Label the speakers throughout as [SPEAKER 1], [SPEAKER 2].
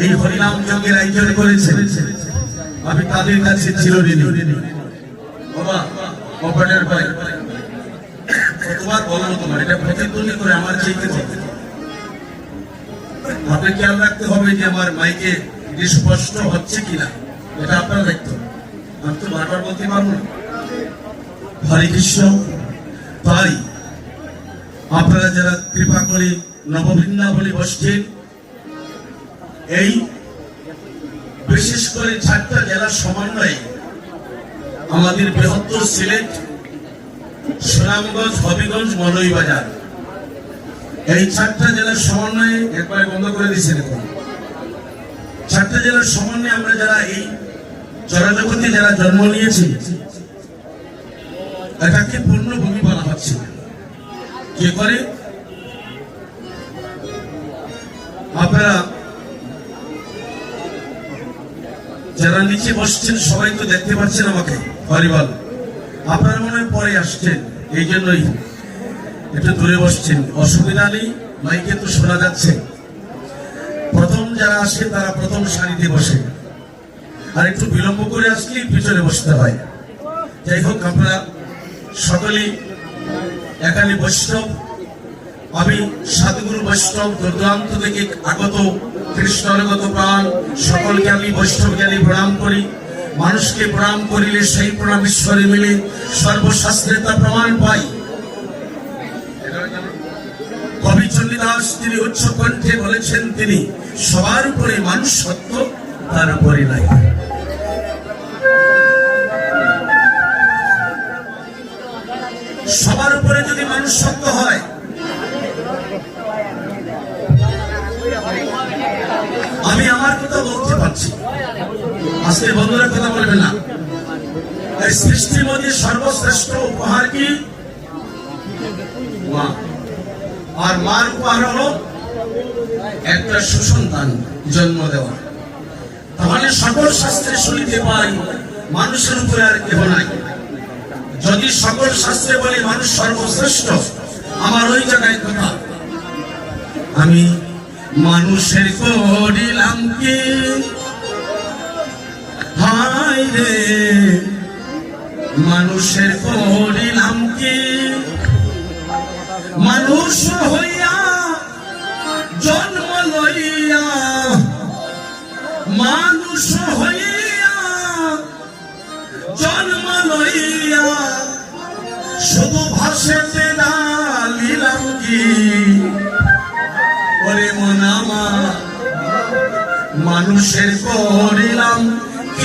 [SPEAKER 1] এই হরিনাম যজ্ঞের আয়োজন করেছে আমি তাদের কাছে চিরঋণী। এটা করে আমার খেয়াল রাখতে হবে যে আমার মাইকে হচ্ছে কিনা। এটা আপনার আমি তো বারবার বলতে পারব আপনারা যারা কৃপা করে নববৃন্দাবনে বসছেন এই বিশেষ করে চারটা জেলার সমন্বয়ে আমাদের বৃহত্তর সিলেট, সুনামগঞ্জ, হবিগঞ্জ মলইবাজার এই চারটা জেলার সমন্বয়ে একবার বন্ধ করে দিয়েছেন এখন চারটা জেলার সমন্বয়ে আমরা যারা এই জনজগতে যারা জন্ম নিয়েছি, এটাকে পূর্ণভূমি বলা হচ্ছে। কে করে? আপনারা যারা নিচে বসছেন, সবাই তো দেখতে পাচ্ছেন আমাকে। হরিবল আপনার মনে পরে আসছেন, এই জন্যই। একটু দূরে বসছেন। অসুবিধা নেই, মাইকে তো শোনা যাচ্ছে। প্রথম যারা আসে, তারা প্রথম সারিতে বসে। আর একটু বিলম্ব করে আসলেই পিছনে বসতে হয়। যাই হোক, আপনারা সকলেই এখানে বৈষ্ণব। আমি সাধুগুরু বৈষ্ণব দুর্দান্ত থেকে আগত কৃষ্ণগত প্রাণ। সকলকে আমি বৈষ্ণব জ্ঞানী প্রণাম করি। মানুষকে প্রণাম করিলে সেই প্রণাম ঈশ্বরে মিলে সর্বশাস্ত্রে তা প্রমাণ পাই। কবি তিনি উচ্চ কণ্ঠে বলেছেন, তিনি সবার উপরে মানুষ সত্য, তার উপরে নাই। সবার উপরে যদি মানুষ সত্য হয় আজকে বন্ধুরা কথা বলবেন না। এই সৃষ্টির মধ্যে সর্বশ্রেষ্ঠ উপহার কি? মা। আর মার উপহার হলো একটা সুসন্তান জন্ম দেওয়া। তাহলে সকল শাস্ত্রে শুনিতে পাই, মানুষের উপরে আর কেহ নাই। যদি সকল শাস্ত্রে বলি, মানুষ সর্বশ্রেষ্ঠ, আমার ওই জায়গায় কথা। আমি মানুষের করিলাম কি? হায় রে। মানুষের করিলাম কি? মানুষ হইয়া জন্ম লইয়া, মানুষ হইয়া জন্ম লইয়া শুধু ভাষেতে ডালিলাম কি? ওরে মনামা মানুষের করিলাম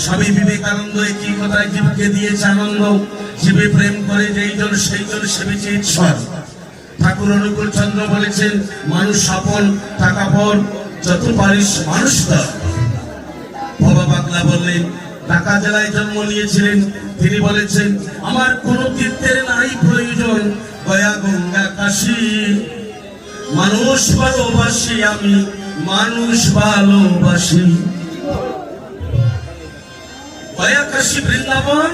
[SPEAKER 1] স্বামী বিবেকানন্দ একই কথায় জীবকে দিয়েছে আনন্দ? জীবে প্রেম করে যেই জন, সেই জন সেবেছে ঈশ্বর। ঠাকুর অনুকূল চন্দ্র বলেছেন, মানুষ আপন, টাকা পর যত পারিস মানুষ কর বাবা পাগলা বললেন, ঢাকা জেলায় জন্ম নিয়েছিলেন। তিনি বলেছেন, আমার কোন তীর্থের নাই প্রয়োজন। গয়া গঙ্গা, কাশী। মানুষ ভালোবাসি আমি, মানুষ ভালোবাসি। গয়া কাশী বৃন্দাবন,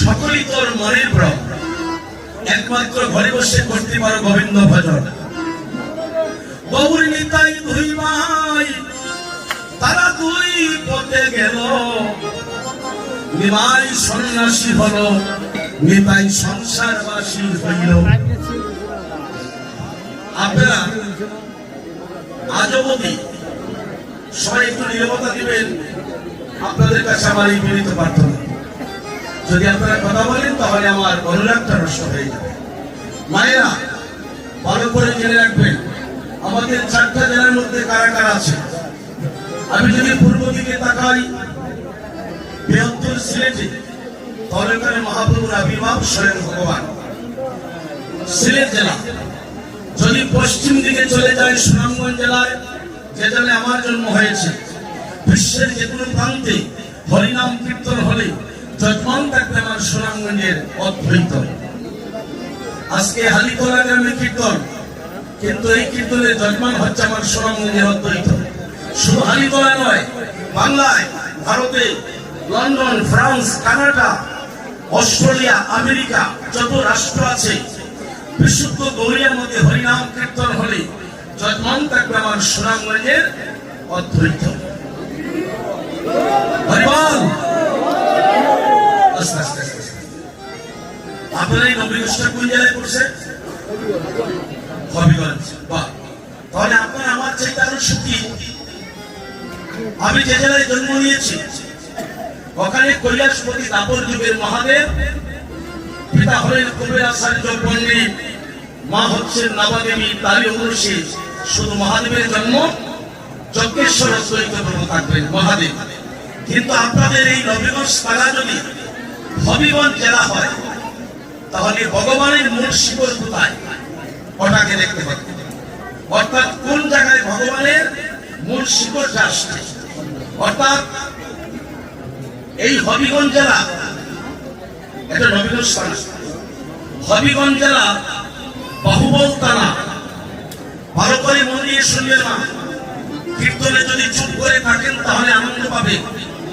[SPEAKER 1] সকলই তোর মনের ব্রহ একমাত্র ঘরে বসে করতে পারো গোবিন্দ ভজন। নিতাই দুই ভাই, তারা দুই পথে গেল। নিমাই সন্ন্যাসী হল, নিতাই সংসারবাসী হইল। আপনারা আজ অবধি সবাই একটু নিরবতা দিবেন। আপনাদের কাছে আমার এই বিনীত প্রার্থনা। যদি আপনারা কথা বলেন, তাহলে আমার অনুরাগটা নষ্ট হয়ে যাবে। মায়েরা, ভালো করে জেনে রাখবেন, আমাদের চারটা জেলার মধ্যে কারা কারা আছে? আমি যদি পূর্ব দিকে তাকাই, বৃহত্তর সিলেটে তাহলে ওখানে মহাপ্রভুর আবির্ভাব স্বয়ং ভগবান। সিলেট জেলা। যদি পশ্চিম দিকে চলে যায় সুনামগঞ্জ জেলায়, যে জেলায় আমার জন্ম হয়েছে বিশ্বের যে কোনো প্রান্তে হরিনাম কীর্তন হলে যজমান থাকবে আমার সুনামগঞ্জের অদ্বৈত। আজকে হালিতলা গ্রামে কীর্তন, কিন্তু এই কীর্তনের যজমান হচ্ছে আমার সুনামগঞ্জের অদ্বৈত। শুধু হালিতলা নয়, বাংলায়, ভারতে, London, France, Canada, Australia, America যত রাষ্ট্র আছে, বিশুদ্ধ গৌরিয়ার মধ্যে হরিনাম কীর্তন হলে যজমান থাকবে আমার সুনামগঞ্জের অদ্বৈত। আপনার এই নবীগঞ্জটা কোন জেলায় পড়ছে হবিগঞ্জ। বাহ। তাহলে আপনার আমার চাইতে আরও সুখী আমি যে জেলায় জন্ম নিয়েছি, ওখানে কৈলাসপতি দাপর যুগের মহাদেব, পিতা হলেন কবির আচার্য পণ্ডিত, মা হচ্ছেন নবাদেবী তারই অনুষে শুধু মহাদেবের জন্ম যজ্ঞেশ্বর দ্বৈত প্রভু থাকবেন মহাদেব, কিন্তু আপনাদের এই নবীগঞ্জ যদি হবিগঞ্জ জেলা হয়, তাহলে ভগবানের মূল কোথায়? ওটাকে দেখতে হবে। অর্থাৎ কোন জায়গায় ভগবানের মূল আসছে? অর্থাৎ এই হবিগঞ্জ জেলা, এটা নবীগঞ্জ থানা। হবিগঞ্জ জেলা বাহুবল ভালো করে শুনবেন না কীর্তনে যদি চুপ করে থাকেন, তাহলে আনন্দ পাবে,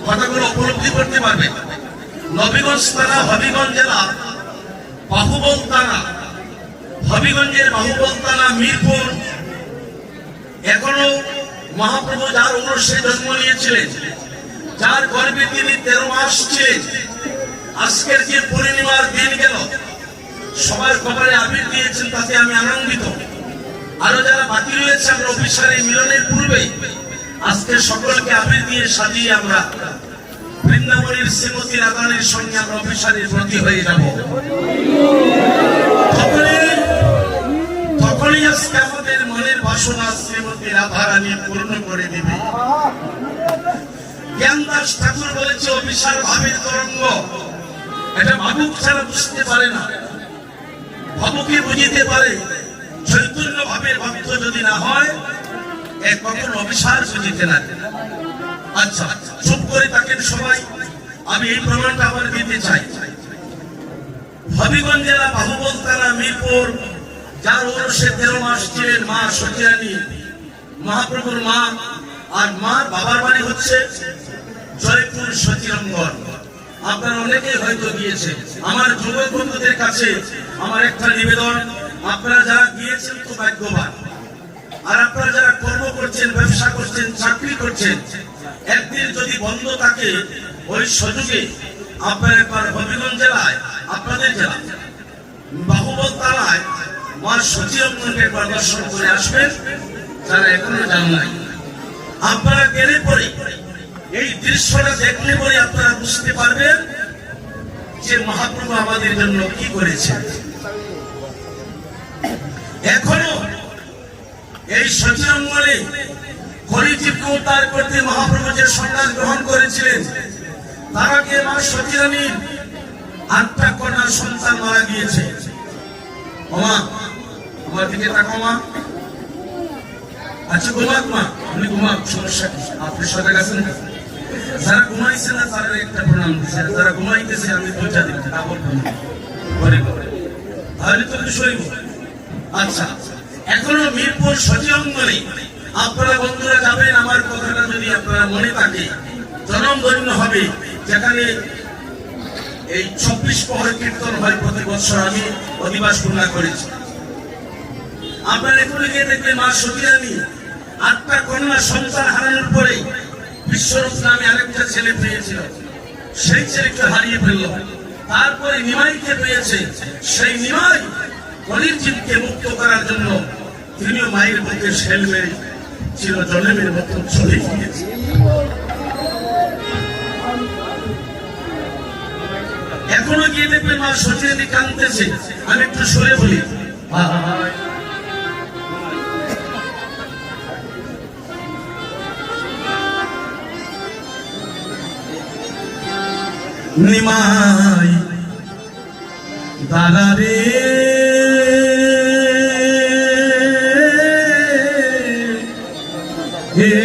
[SPEAKER 1] কথাগুলো উপলব্ধি করতে পারবে। নবীগঞ্জ থানা হবিগঞ্জ জেলা, বাহুবল থানা হবিগঞ্জের বাহুবল থানা মিরপুর। এখনও মহাপ্রভু যার অনুষ্ঠে জন্ম নিয়েছিলেন, যার গর্ভে তিনি তেরো মাস ছিলেন। আজকের যে পূর্ণিমার দিন গেল, সবার কপালে আবির দিয়েছেন, তাতে আমি আনন্দিত। আরও যারা বাকি রয়েছে, আমরা অফিসারের মিলনের পূর্বে আজকে সকলকে আবির দিয়ে সাজিয়ে আমরা বৃন্দাবনের শ্রীমতী রাধানের সঙ্গে আমরা অফিসারের প্রতি হয়ে যাব। তখনই আজকে আমাদের মনের বাসনা শ্রীমতী রাধারানী পূর্ণ করে দিবে। জ্ঞানদাস ঠাকুর বলেছে অভিসার ভাবের তরঙ্গ। এটা ভাবুক ছাড়া বুঝতে পারে না। ভাবুকে বুঝিতে পারে। চৈতন্য ভাবের ভক্ত যদি না হয়, এ কখন অভিসার বুঝিতে না আচ্ছা চুপ করে থাকেন সবাই। আমি এই প্রমাণটা আবার দিতে চাই। হবিগঞ্জ জেলা বাহুবল থানা মিরপুর, যার ওরসে তেরো মাস ছিলেন মা সতিয়ানী মহাপ্রভুর মা আর মা বাবার বাড়ি হচ্ছে জয়পুর সতীরঙ্গন। আপনারা অনেকেই হয়তো গিয়েছে আমার যুবক বন্ধুদের কাছে আমার একটা নিবেদন। আপনারা যারা গিয়েছেন তো ভাগ্যবান। আর আপনারা যারা কর্ম করছেন, ব্যবসা করছেন, চাকরি করছেন, একদিন যদি বন্ধ থাকে, ওই সুযোগে আপনারা একবার হবিগঞ্জ জেলায়, আপনাদের জেলা বাহুবল তালায়, মা সচিরঙ্গনকে একবার দর্শন করে আসবেন, যারা এখনও জান নাই। আপনারা গেলে পরে, এই দৃশ্যটা দেখলে পরে আপনারা বুঝতে পারবেন যে মহাপ্রভু আমাদের জন্য কি করেছেন। এখনও এই সচিরঙ্গনে কলিজীবকে উদ্ধার করতে মহাপ্রভু যে সন্ন্যাস গ্রহণ করেছিলেন। মা সচিরানীর আটটা কন্যার সন্তান মারা গিয়েছে। আমার দিকে তাকাও মা। আচ্ছা ঘুমাক মা, আপনি ঘুমাক, সমস্যা? আপনি সজাগ আছেন যারা ঘুমাইছে না তারা একটা প্রণাম। দিচ্ছে যারা ঘুমাইতেছে, আমি করে করে তাহলে তো বিষয় আচ্ছা এখনও মিরপুর সচিবঙ্গনে আপনারা বন্ধুরা যাবেন, আমার কথাটা যদি আপনারা মনে থাকে, জনম ধন্য হবে, যেখানে এই চব্বিশ পহর কীর্তন হয় প্রতি বছর, আমি অধিবাস পূর্ণা করেছি। আপনার এখানে গিয়ে দেখবেন, মা সতীরানী আটটা কন্যা সন্তান হারানোর পরে বিশ্বরূপ নামে আরেকটা ছেলে পেয়েছিল। সেই ছেলেকে হারিয়ে ফেলল। তারপরে নিমাইকে পেয়েছে। সেই নিমাই কলির জীবকে মুক্ত করার জন্য তিনিও মায়ের বুকে শেল জলেমের মতো চলে গিয়েছে এখনও গিয়ে দেখবেন মা সচিনী কাঁদতেছে আমি একটু সরে বলি নিমাই দাদা রে।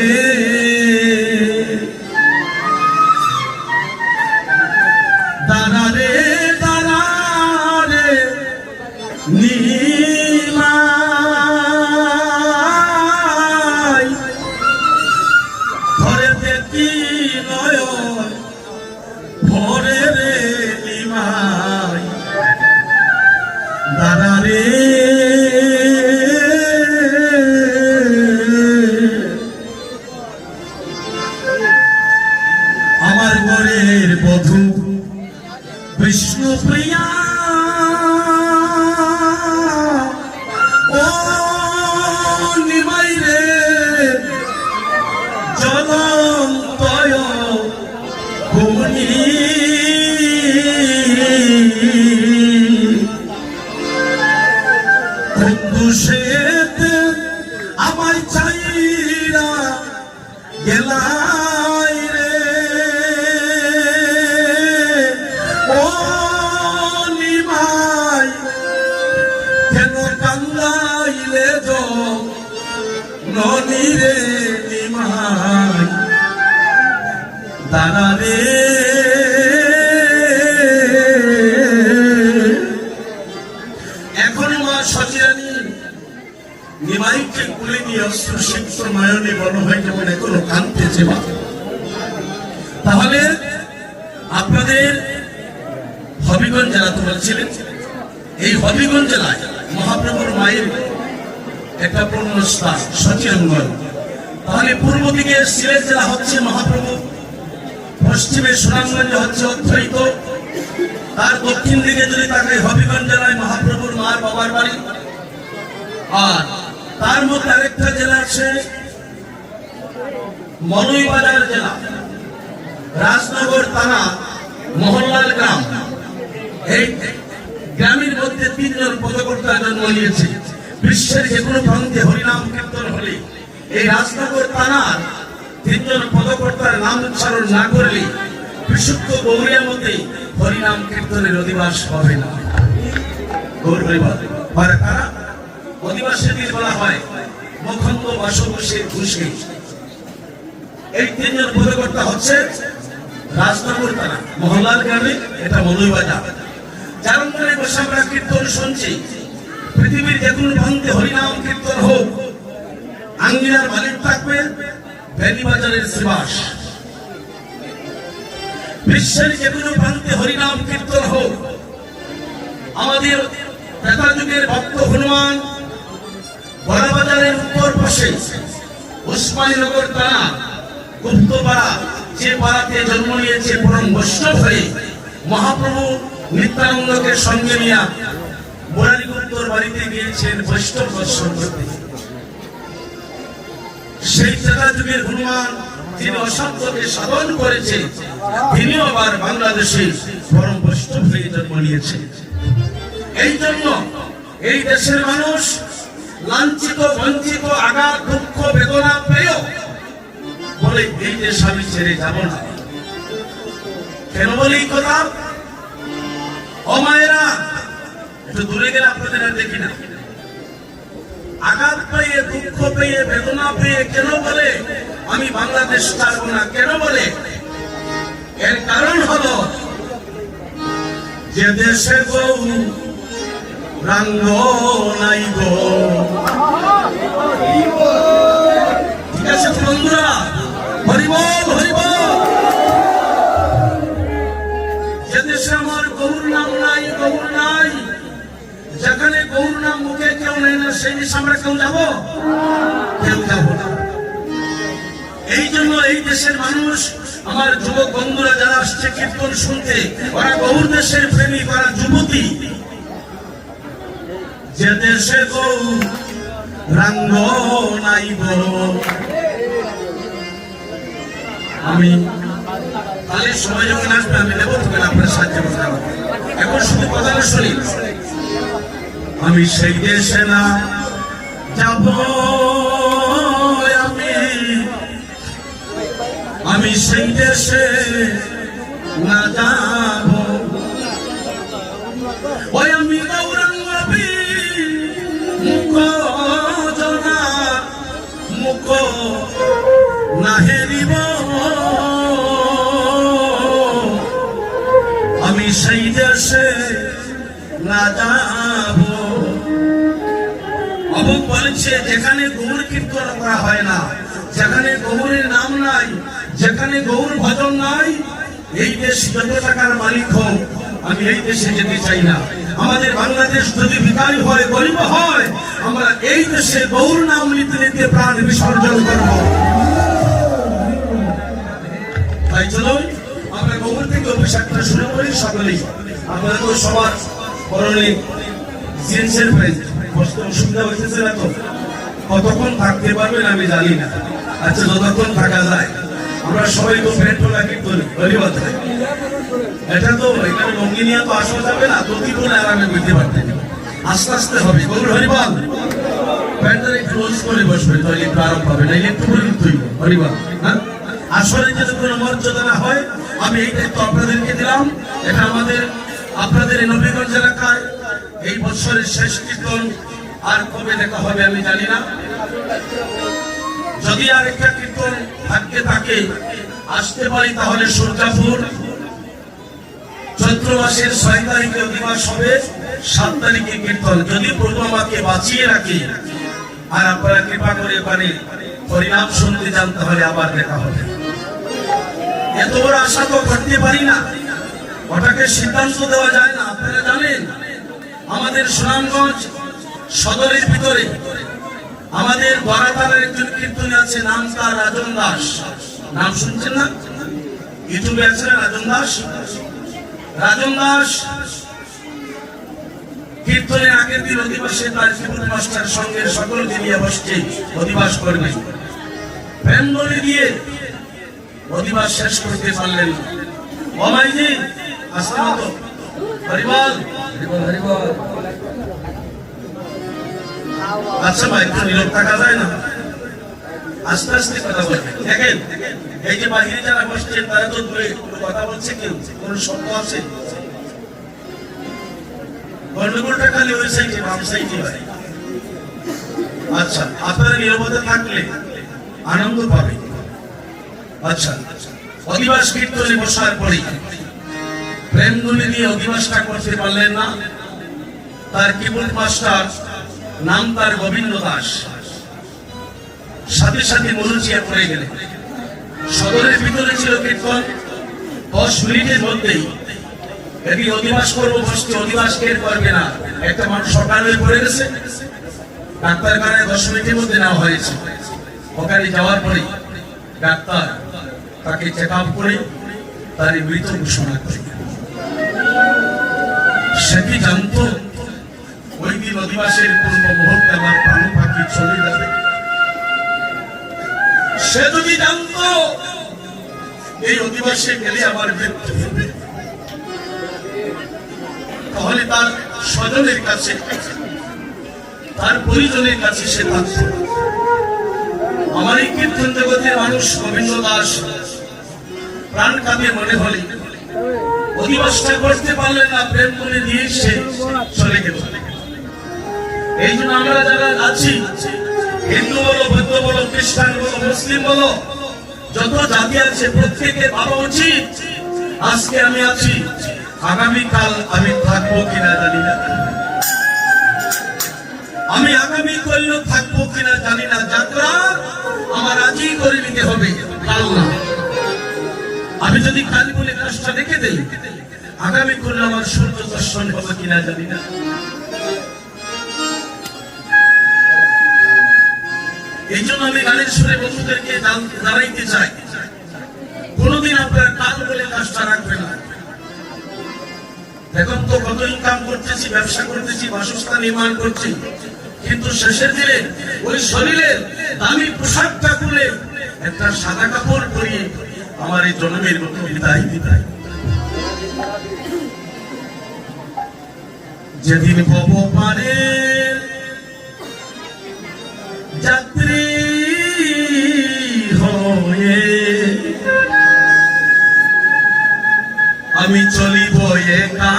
[SPEAKER 1] 네. নয়নে হয় যেমন এখনও কাঁদতেছে মা তাহলে আপনাদের হবিগঞ্জ জেলা তো বলছিলেন এই হবিগঞ্জ জেলায় মহাপ্রভুর মায়ের একটা পূর্ণ স্থান সচিরঙ্গন। তাহলে পূর্ব দিকে সিলেট জেলা হচ্ছে মহাপ্রভু, পশ্চিমে সুনামগঞ্জ হচ্ছে অধ্যয়িত। তার দক্ষিণ দিকে যদি তাকে হবিগঞ্জ জেলায় মহাপ্রভুর মার বাবার বাড়ি। আর তার মধ্যে আরেকটা জেলা আছে মলুইবাজার জেলা, রাজনগর থানা মোহনলাল গ্রাম। এই গ্রামের মধ্যে তিনজন পদকর্তা জন্ম নিয়েছে। বিশ্বের যে কোনো প্রান্তে হরিনাম কীর্তন হলে এই রাজনগর থানার তিনজন পদকর্তার নাম উচ্চারণ না করলে বিশুদ্ধ গৌরিয়ার মধ্যে হরিনাম কীর্তনের অধিবাস হবে না। গৌর তারা অধিবাসীদের বলা হয় মখন্দ বাসবসে ঘুষে। এই তিনজন পদকর্তা হচ্ছে রাজনগর থানা, মহল্লার গ্রামে, এটা মলুইবাজার যার মনে বসে আমরা কীর্তন শুনছি। পৃথিবীর যে কোনো প্রান্তে হরিনাম কীর্তন হোক, আঙ্গিনার মালিক থাকবে বেনিবাজারের শ্রীবাস বিশ্বের যে কোনো প্রান্তে হরিনাম কীর্তন হোক, আমাদের ত্রেতা যুগের ভক্ত হনুমান বড়বাজারের উত্তর পাশে উসমানীনগর থানা গুপ্তপাড়া যে পাড়াতে জন্ম নিয়েছে পরম বৈষ্ণব হয়ে মহাপ্রভু নিত্যানন্দকে সঙ্গে নিয়ে মুরারিগুপ্তর বাড়িতে গিয়েছেন বৈষ্ণব দর্শন করতে। সেই ত্রেতা যুগের হনুমান যিনি অসত্যকে সাধন করেছে, তিনি আবার বাংলাদেশে পরম বৈষ্ণব হয়ে জন্ম নিয়েছে এই জন্য এই দেশের মানুষ লাঞ্ছিত, বঞ্চিত, আঘাত, দুঃখ, বেদনা পেয়েও বলে এই দেশ আমি ছেড়ে যাব না। কেন কথা? একটু দূরে গেলে আপনাদের আর দেখি না। আঘাত পেয়ে, দুঃখ পেয়ে, বেদনা পেয়ে কেন বলে, আমি বাংলাদেশ ছাড়বো না? কেন বলে? এর কারণ হলো, যে দেশে গৌ রাঙ্গ নাই গো। ঠিক আছে বন্ধুরা? যে দেশে আমার গৌর নাই গৌর নাই। গৌর নেই এই জন্য এই দেশের মানুষ, আমার যুবক বন্ধুরা যারা শুনতে গৌর দেশের প্রেমিক ওরা যুবতী। যে দেশে গৌ রাঙ্গ নাইব আমি তাহলে সময় যখন আসবে, আমি দেবো তখন আপনার সাহায্য করতে এখন শুধু কথাটা শুনি। আমি সেই দেশে না যাব আমি। আমি সেই দেশে না যাব। ওই আমি গৌরঙ্গবী মুখ জনা মুখ না সেই দেশে বলেছে, যেখানে গৌর কীর্তন করা হয় না, যেখানে গৌরের নাম নাই, যেখানে গৌর ভজন নাই, এই দেশ যত টাকার মালিক হোক, আমি এই দেশে যেতে চাই না। আমাদের বাংলাদেশ যদি ভিকারি হয়, গরিব হয়, আমরা এই দেশে গৌর নাম নিতে নিতে প্রাণ বিসর্জন করব। তাই চলুন অভিষেকটা শুরু করি সকলেই। আপনাদের তো সবার করণে জিন্সের কষ্ট অসুবিধা হইতেছে না তো? কতক্ষণ থাকতে পারবেন আমি জানি না। আচ্ছা যতক্ষণ থাকা যায়। আমরা সবাই তো প্যান্ট লাগে ধন্যবাদ। এটা তো এখানে লঙ্গি নিয়ে তো আসা যাবে না, তো করে আরামে বুঝতে পারতেন আস্তে আস্তে হবে। গৌর হরিবল। প্যান্টটা ক্লোজ করে বসবে, তাহলে একটু আরাম পাবে না একটু হরিবল হ্যাঁ? আসলে যদি কোনো মর্যাদা না হয় আমি এই দায়িত্ব আপনাদেরকে দিলাম। এটা আমাদের, আপনাদের নবীগঞ্জ এলাকায় এই বছরের শেষ কীর্তন আর কবে দেখা হবে আমি জানি না। যদি আর একটা কীর্তন থাকতে থাকে, আসতে পারি তাহলে সূর্যাপুর। চৈত্র মাসের ছয় তারিখে অধিবাস হবে, সাত তারিখে কীর্তন। যদি প্রভু আমাকে বাঁচিয়ে রাখে, আর আপনারা কৃপা করে পারে পরিণাম শুনতে যান, তাহলে আবার দেখা হবে। এত বড় আশা তো করতে পারি না। ওটাকে সিদ্ধান্ত দেওয়া যায় না, আপনারা জানেন? আমাদের সুনামগঞ্জ সদরের ভিতরে। আমাদের বরাতালের একজন কীর্তনী আছে, নাম তার রাজন দাস। নাম শুনছেন না? ইউটিউবে আছে রাজন দাস? রাজন দাস কীর্তনের আগের দিন অধিবাসে তার জীবন মাস্টার সঙ্গে সকলকে নিয়ে বসছে, অধিবাস করবে। প্যান্ডলে দিয়ে অধিবাস শেষ করতে পারলেন না। অমাইজি আসতে মতো হরিবল। আচ্ছা ভাই একটু নীরব থাকা যায় না। আস্তে আস্তে কথা বলবেন দেখেন এই যে বাহিরে যারা বসছেন তারা তো দূরে। কথা বলছে কেউ? কোন শব্দ আছে? গন্ডগোলটা খালি ওই সাইডে বাম সাইডে আচ্ছা আপনারা নিরাপদে থাকলে আনন্দ পাবে আচ্ছা অধিবাস কীর্তনে বসার পরে প্রেমগুলি নিয়ে অধিবাসটা করতে পারলেন না। তার মাস্টার নাম তার গোবিন্দ দাস। সাথে সাথে মনুচিয়া পড়ে গেলেন। সদরের ভিতরে ছিল কীর্তন। দশ মিনিটের মধ্যেই এটি অধিবাস করব বসতে, অধিবাস কে করবে না? একটা মানুষ সকাল হয়ে পড়ে গেছে। ডাক্তার কারণে দশ মিনিটের মধ্যে নেওয়া হয়েছে। ওখানে যাওয়ার পরে ডাক্তার তাকে চেক আপ করে তার মৃত ঘোষণা করে। সে কি জানতো ওই দিন অধিবাসের পূর্ব মুহূর্তে আমার প্রাণ পাখি চলে যাবে? সে যদি জানতো এই অধিবাসে গেলে আমার মৃত্যু হবে। তাহলে তার স্বজনের কাছে, তার পরিজনের কাছে সে থাকত। আমার এই কীর্তন জগতের মানুষ গোবিন্দ দাস প্রাণ কাঁদে মনে হলে। অধিবাসটা করতে পারলেন না, প্রেম করে দিয়ে সে চলে গেল। এই জন্য আমরা যারা আছি, হিন্দু বলো, বৌদ্ধ বলো, খ্রিস্টান বলো, মুসলিম বলো, যত জাতি আছে প্রত্যেকের ভাবা উচিত আজকে আমি আছি। আগামীকাল আমি থাকব কিনা জানি না। আমি আগামী করলেও থাকব কিনা জানি না। যাত্রা যদি কাল বলে কাজটা রেখে দেই, আগামী করলে আমার সূর্য দর্শন হবে কিনা জানি না। এই জন্য আমি গানের সুরে বন্ধুদেরকে জানাইতে চাই। কোনোদিন আপনারা কাল বলে কাজটা রাখবেন না। এখন তো কত ইনকাম করতেছি, ব্যবসা করতেছি, বাসস্থান নির্মাণ করছি। কিন্তু শেষের দিনে ওই শরীরের দামি পোশাকটা খুলে একটা সাদা কাপড় পরিয়ে আমার এই জন্মের বিদায় বিদায় যেদিন ভব পারে যাত্রী আমি চলিব একা,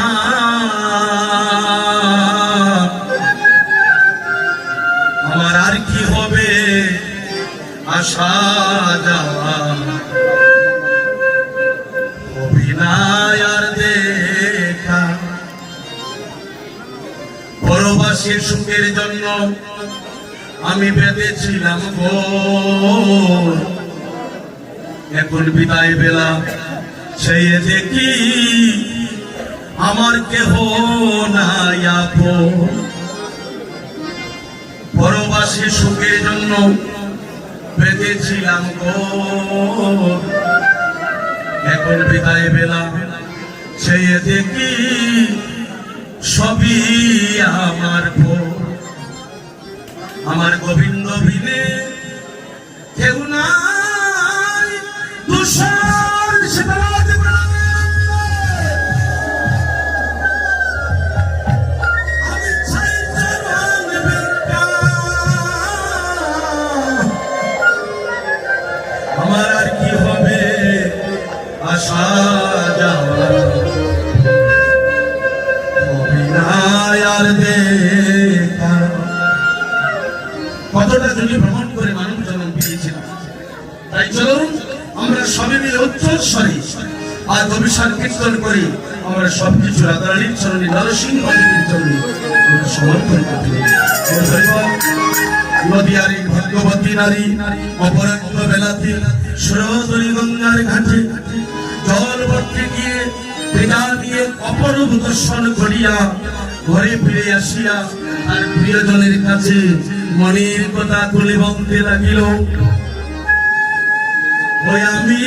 [SPEAKER 1] আমার আর কি হবে আশা? সুখের জন্য আমি বেঁধেছিলাম এখন বিদায় বেলা সেই দেখি আমার কেহ নাই পরবাসী সুখের জন্য বেঁধেছিলাম এখন বিদায় বেলা সেই দেখি সবই আমার আমার গোবিন্দ ভিনে কেউ। আমার আর কি হবে? আশা আর দেখা কতটা জমি ভ্রমণ করে মানব জন্ম পেয়েছিলাম তাই চলুন, আমরা সবে মিলে উচ্চল স্বরে আর অভিশান কীর্তন করি। আমরা সবকিছু রাধারানীর চরণে নরসিংহ চরণে সমর্পণ করতে নদিয়ারি ভাগ্যবতী নারী, অপরাহ্ন বেলাতে সুরধরি গঙ্গার ঘাটে জল ভর্তি গিয়ে পিতা দিয়ে অপরূপ দর্শন করিয়া ঘরে ফিরে আসিয়া আর প্রিয়জনের কাছে মনের কথা তুলে বলতে লাগিল ওই আমি